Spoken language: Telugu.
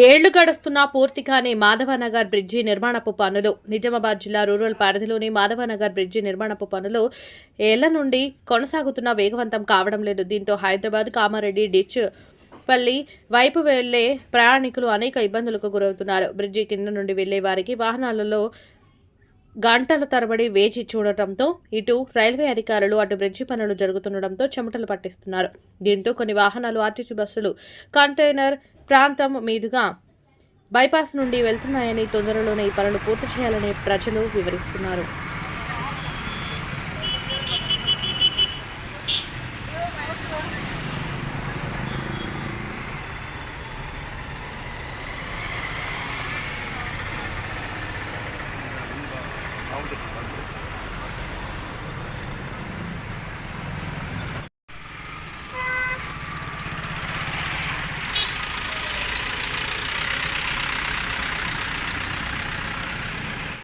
ఏళ్ళు గడుస్తున్నా పూర్తిగానే మాధవనగర్ బ్రిడ్జి నిర్మాణపు పనులు. నిజామాబాద్ జిల్లా రూరల్ పరిధిలోని మాధవనగర్ బ్రిడ్జి నిర్మాణపు పనులు ఏళ్ళ నుండి కొనసాగుతున్న వేగవంతం కావడం లేదు. దీంతో హైదరాబాద్ కామారెడ్డి డిచ్ పల్లి వైపు వెళ్ళే ప్రయాణికులు అనేక ఇబ్బందులకు గురవుతున్నారు. బ్రిడ్జి కింద నుండి వెళ్ళే వారికి వాహనాలలో గంటల తరబడి వేచి చూడటంతో ఇటు రైల్వే అధికారులు అటు బ్రిడ్జి పనులు జరుగుతుండటంతో చెమటలు పట్టిస్తున్నారు. దీంతో కొన్ని వాహనాలు ఆర్టీసీ బస్సులు కంటైనర్ ప్రాంతం మీదుగా బైపాస్ నుండి వెళ్తున్నాయని తొందరలోనే ఈ పనులు పూర్తి చేయాలని ప్రజలు వివరిస్తున్నారు. வந்துட்டு வந்துட்டு